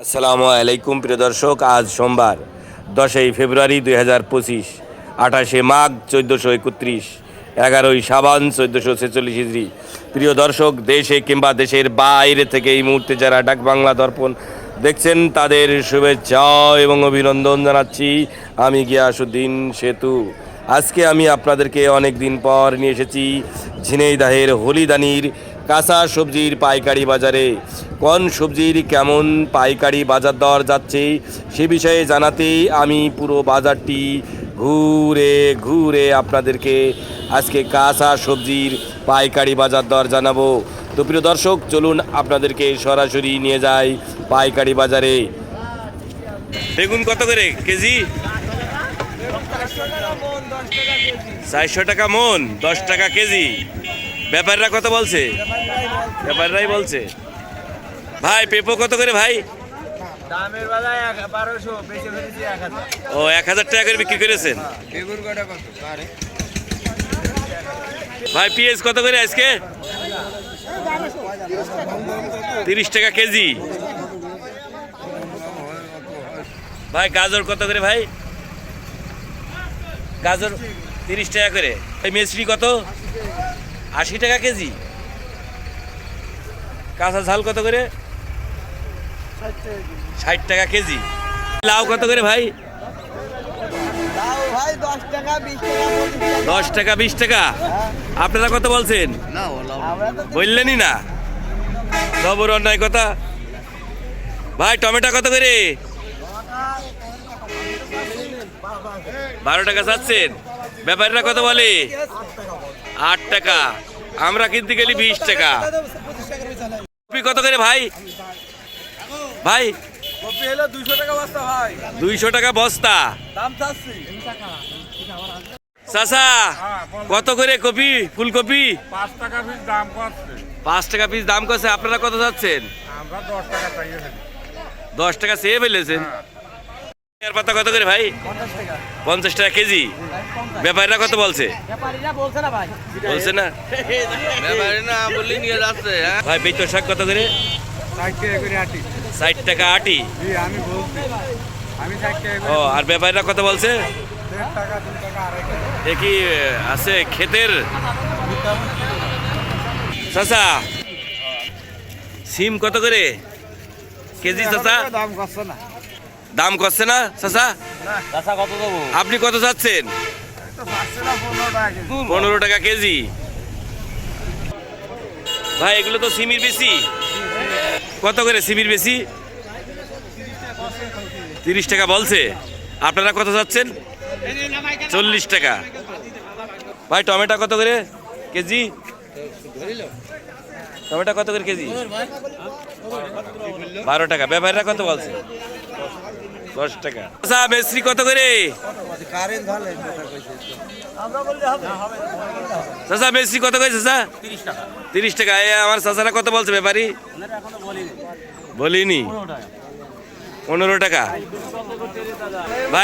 আসসালামু আলাইকুম প্রিয় দর্শক, আজ সোমবার দশই ফেব্রুয়ারি দুই হাজার পঁচিশ, আঠাশে মাঘ চোদ্দোশো একত্রিশ, এগারোই সাবান চোদ্দোশো ছেচল্লিশ ইজরি প্রিয় দর্শক, দেশে কিংবা দেশের বাইরে থেকে এই মুহূর্তে যারা ডাক বাংলা দর্পণ দেখছেন, তাদের শুভেচ্ছা এবং অভিনন্দন জানাচ্ছি আমি গিয়াসুদ্দিন সেতু। আজকে আমি আপনাদেরকে অনেক দিন পর নিয়ে এসেছি ঝিনাইদাহের হলিদানির কাঁচা সবজির পাইকারি বাজারে। কোন সবজির কেমন পাইকারি বাজার দর যাচ্ছে, সে বিষয়ে জানাতেই আমি পুরো বাজারটি ঘুরে ঘুরে আপনাদেরকে আজকে কাঁচা সবজির পাইকারি বাজার দর জানাব। তো প্রিয় দর্শক, চলুন আপনাদেরকে সরাসরি নিয়ে যাই পাইকারি বাজারে। বেগুন কত করে কেজি? চারশো টাকা মন, দশ টাকা কেজি। ব্যাপাররা কত বলছে? ব্যাপাররাই বলছে। ভাই পেপো কত করে ভাই? ও এক হাজার টাকা করে বিক্রি করেছেন? আরে ভাই পিএস কত করে আজকে? তিরিশ টাকা কেজি। ভাই গাজর কত করে ভাই? গাজর তিরিশ টাকা করে। এই মিষ্টি কত? আশি টাকা কেজি। কাঁচা ঝাল কত করে? ষাট টাকা কেজি। লাউ কত করে ভাই? দশ টাকা, বিশ টাকা। আপনারা কত বলছেন? বললেনই না। খবর অন্যায় কথা। ভাই, টমেটো কত করে? বারো টাকা চাচ্ছেন। ব্যাপারীরা কত বলে? টাকা। আমরা কিনতে গেলি বিশ টাকা। কপি কত করে ভাই? ভাই দুইশো টাকা বস্তা চাচা কত করে কপি ফুলকপি? পাঁচ টাকা পিস দাম করছে আপনারা কত চাচ্ছেন? দশ টাকা চেয়ে ফেলেছেন। এর পাতা কত করে ভাই? পঞ্চাশ টাকা কেজি। ব্যাপারীরা কত বলছে? না ভাই। হ্যাঁ? বেতর শাক কত করে? ষাট টাকা আটি। ষাট টাকা আটি? জি আমি বলছি। আমি ষাট টাকা ও আর ব্যাপারীরা কত বলছে? দেড় টাকা দু টাকা আড়াই টাকা। এ কি আছে ক্ষেতের? চাচা সিম কত করে? কেজি চাচা? দাম করছে না। দাম করছে না চাচা? চাষা কত দেবো? আপনি কত চাচ্ছেন পনেরো টাকা কেজি। পনেরো টাকা কেজি ভাই এগুলো তো সিমির বেশি। কত করে সিমির বেশি? তিরিশ টাকা বলছে। আপনারা কত চাচ্ছেন চল্লিশ টাকা। ভাই টমেটো কত করে কেজি? টমেটো কত করে কেজি? বারো টাকা। ব্যাপারীরা কত বলছে? দশ টাকা। আচ্ছা মিস্ত্রি কত করে? চাচা মেসরি কত করে, চাচা? তিরিশ টাকা। এ, আমার চাচারা কত বলছে ব্যাপারী? বলিনি। পনেরো টাকা। ভাই